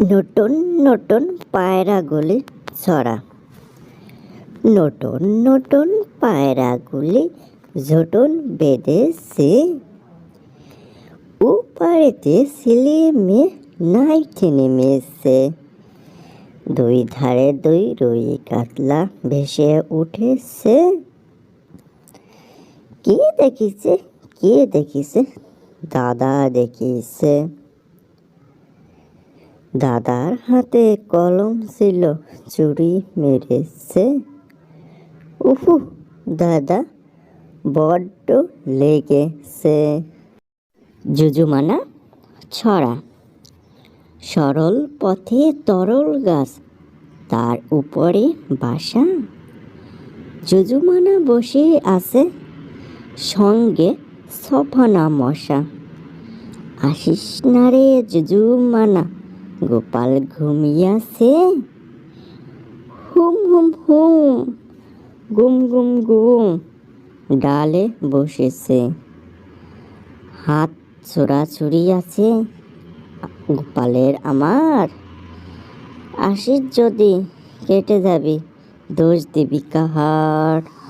নতুন নতুন পায়রাগুলি ছড়া। নতুন নতুন পায়রাগুলি ঝুটুন বেঁধেছে। উপারেতে ছেলে মেয়ে নাইতে নেমেছে। দুই ধারে দুই রুই কাতলা ভেসে উঠেছে। কে দেখিছে? কে দেখিছে? দাদা দেখিছে। দাদার হাতে কলম ছিল, চুরি মেরেছে। উফু, দাদা, বড্ড লেগেছে। জুজুমানা ছড়া। সরল পথে তরল গাছ, তার উপরে বাসা। জুজুমানা বসে আছে, সঙ্গে সফানা মশা। আসিস না রে জুজুমানা গোপাল ঘুমিয়াছে। হুম হুম হুম, গুম গুম গুম, ডালে বসেছে। হাত ছোড়াছুড়ি আছে। গোপালের আমার আসিস যদি কেটে যাবি, দোষ দিবি কাহার?